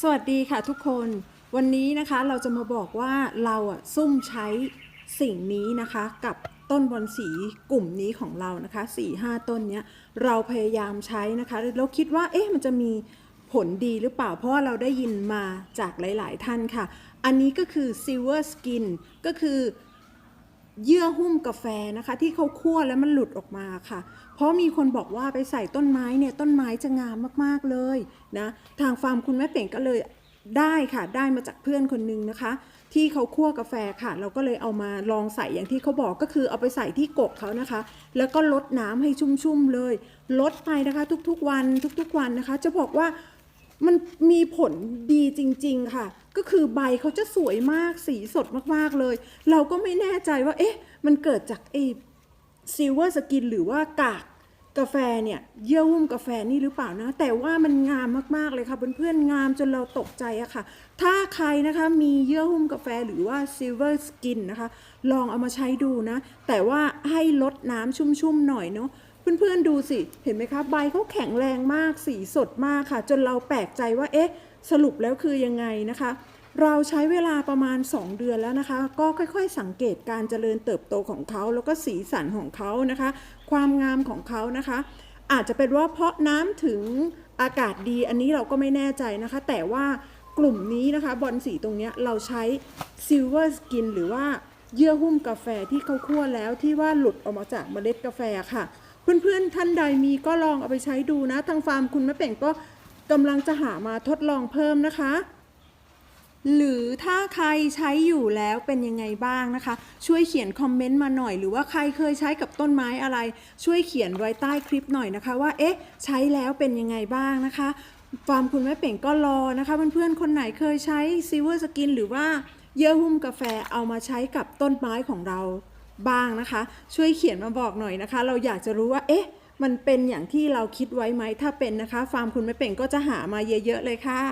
สวัสดีค่ะทุกคน วันนี้นะคะเราจะมาบอกว่าเราอะซุ่มใช้สิ่งนี้นะคะกับต้นบอนสีกลุ่มนี้ของเรานะคะ4ี่ห้าต้นเนี้ยเราพยายามใช้นะคะแล้วคิดว่าเอ๊ะมันจะมีผลดีหรือเปล่า เพราะว่าเราได้ยินมาจากหลาย ๆ ท่านค่ะ อันนี้ก็คือ silver skin ก็คือ เยื่อหุ้มกาแฟนะคะ ที่เขาคั่วแล้วมันหลุดออกมาค่ะ เพราะมีคนบอกว่าไปใส่ต้นไม้เนี่ยต้นไม้จะงามมากๆเลยนะทางฟาร์มคุณแม่เป่งก็เลยได้ค่ะได้มาจากเพื่อนคนนึงนะคะ ที่เขาคั่วกาแฟค่ะ เราก็เลยเอามาลองใส่อย่างที่เขาบอกก็คือเอาไปใส่ที่กกเขานะคะ แล้วก็ลดน้ำให้ชุ่มๆเลยลดไปนะคะ ทุกๆวันทุกๆวันนะคะ จะบอกว่า มันมีผลดีจริง ๆ ค่ะ ก็คือใบเขาจะสวยมากสีสดมากๆเลย เราก็ไม่แน่ใจว่า เอ๊ะ มันเกิดจากไอ้ซิลเวอร์สกินหรือว่ากากกาแฟเนี่ย เยื่อหุ้มกาแฟนี่หรือเปล่านะ แต่ว่ามันงามมากๆเลยค่ะเพื่อนๆงามจนเราตกใจอะค่ะ ถ้าใครนะคะมีเยื่อหุ้มกาแฟหรือว่าซิลเวอร์สกินนะคะ ลองเอามาใช้ดูนะ แต่ว่าให้ลดน้ำชุ่มๆหน่อยเนาะ เพื่อนๆดูสิ เห็นไหมคะ ใบเขาแข็งแรงมาก สีสดมากค่ะ จนเราแปลกใจว่า เอ๊ะ สรุปแล้วคือยังไงนะคะ เราใช้เวลาประมาณ 2 เดือนแล้วนะคะ ก็ค่อยๆ สังเกตการเจริญเติบโตของเขา แล้วก็สีสันของเขานะคะ ความงามของเขานะคะ อาจจะเป็นว่าเพราะน้ำถึงอากาศดี อันนี้เราก็ไม่แน่ใจนะคะ แต่ว่ากลุ่มนี้นะคะบอลสีตรงนี้เราใช้ซิลเวอร์สกินหรือว่าเยื่อหุ้มกาแฟที่เขาคั่วแล้วที่ว่าหลุดออกมาจากเมล็ดกาแฟค่ะ เพื่อนๆท่านใดมีก็ลองเอาไปใช้ดูนะ ทางฟาร์มคุณแม่เป่งก็กำลังจะหามาทดลองเพิ่มนะคะ หรือถ้าใครใช้อยู่แล้วเป็นยังไงบ้างนะคะ ช่วยเขียนคอมเมนต์มาหน่อย หรือว่าใครเคยใช้กับต้นไม้อะไร ช่วยเขียนไว้ใต้คลิปหน่อยนะคะ ว่าเอ๊ะ ใช้แล้วเป็นยังไงบ้างนะคะฟาร์มคุณแม่เป่งก็รอนะคะเพื่อนๆคนไหนเคยใช้ซิเวอร์สกินหรือว่าเยื่อหุ้มกาแฟเอามาใช้กับต้นไม้ของเรา บ้างนะคะ ช่วยเขียนมาบอกหน่อยนะคะ เราอยากจะรู้ว่าเอ๊ะมันเป็นอย่างที่เราคิดไว้ไหมถ้าเป็นนะคะ ฟาร์มคุณไม่เป่งก็จะหามาเยอะๆเลยค่ะ